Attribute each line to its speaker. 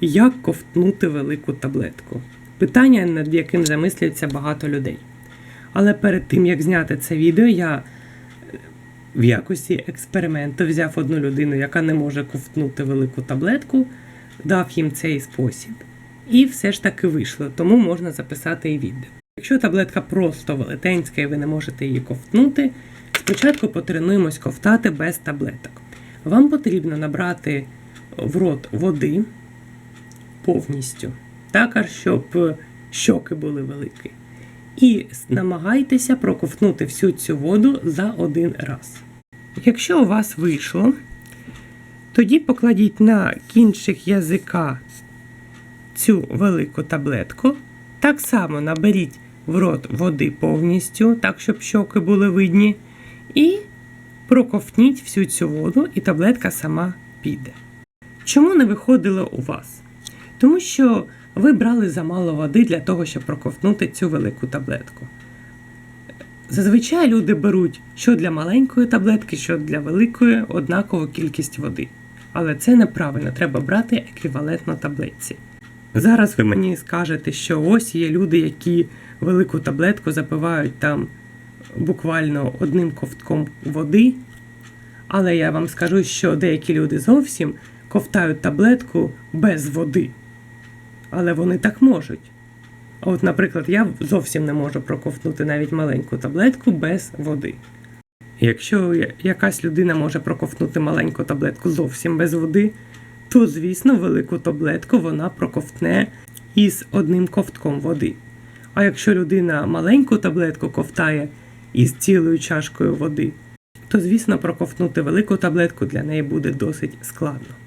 Speaker 1: Як ковтнути велику таблетку? Питання, над яким замислюється багато людей. Але перед тим як зняти це відео, я е, в якості експерименту взяв одну людину, яка не може ковтнути велику таблетку, дав їм цей спосіб. І все ж таки вийшло, тому можна записати і відео. Якщо таблетка просто велетенська і ви не можете її ковтнути, спочатку потренуємось ковтати без таблеток. Вам потрібно набрати в рот води повністю, так, щоб е, щоки були великі. І намагайтеся проковтнути всю цю воду за один раз. Якщо у вас вийшло, тоді покладіть на кінчик язика цю велику таблетку. Так само наберіть в рот води повністю, так щоб щоки були видні. І проковтніть всю цю воду, і таблетка сама піде. Чому не виходило у вас? Тому що ви брали замало води для того, щоб проковтнути цю велику таблетку. Зазвичай люди беруть що для маленької таблетки, що для великої однакову кількість води. Але це неправильно, треба брати еквівалентно таблетці. Зараз ви мені скажете, що ось є люди, які велику таблетку запивають там буквально одним ковтком води. Але я вам скажу, що деякі люди зовсім ковтають таблетку без води. Але вони так можуть. А От, наприклад, я зовсім не можу проковтнути навіть маленьку таблетку без води. Якщо якась людина може проковтнути маленьку таблетку зовсім без води, то, звісно, велику таблетку вона проковтне із одним ковтком води. А якщо людина маленьку таблетку ковтає із цілою чашкою води, то, звісно, проковтнути велику таблетку для неї буде досить складно.